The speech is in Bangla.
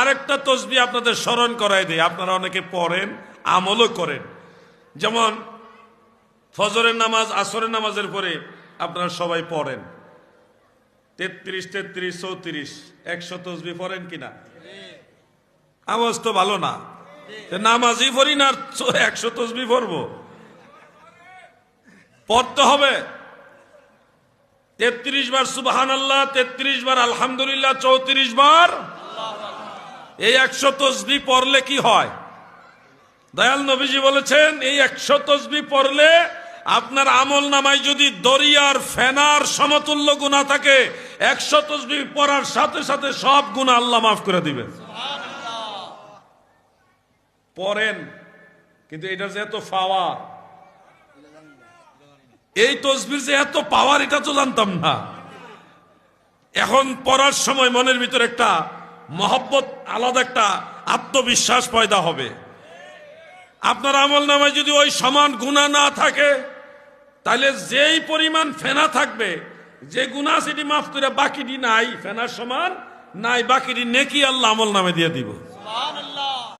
আরেকটা তসবি আপনাদের স্মরণ করাই দেয় আপনারা অনেকে পড়েন, আমলও করেন। যেমন ফজরের নামাজ, আসরের নামাজের পরে আপনারা সবাই পড়েন। তেত্রিশ তেত্রিশ, চৌত্রিশ, একশো তসবি পড়েন কিনা? আওয়াজ তো ভালো না। নামাজই পড়ি না একশো তসবি পড়ব। পড়তে হবে। তেত্রিশ বার সুবাহান আল্লাহ তেত্রিশ বার আলহামদুলিল্লাহ, চৌত্রিশ বার এই একশো তসবি পড়লে কি হয়? দয়াল নবীজি বলেছেন, এই একশো তসবি পড়লে আপনার আমল নামায় যদি দরিয়ার ফেনার সমতুল্য গুণা থাকে, একশো তসবি পড়ার সাথে সাথে সব গুণা আল্লাহ মাফ করে দিবে পড়েন, কিন্তু এটা যে এত পাওয়া এই তসবির যে এত পাওয়ার, এটা তো জানতাম না। এখন পড়ার সময় মনের ভিতর একটা মহব্বত আলাদা একটা আত্মবিশ্বাস পয়দা হবে। আপনার আমল নামায় যদি ওই সমান গুণা না থাকে, তাহলে যেই পরিমাণ ফেনা থাকবে, যে গুণা সেটি মাফ করে বাকিটি নাই, ফেনার সমান নাই, বাকিটি নেকি আল্লাহ আমল নামে দিয়ে দিব।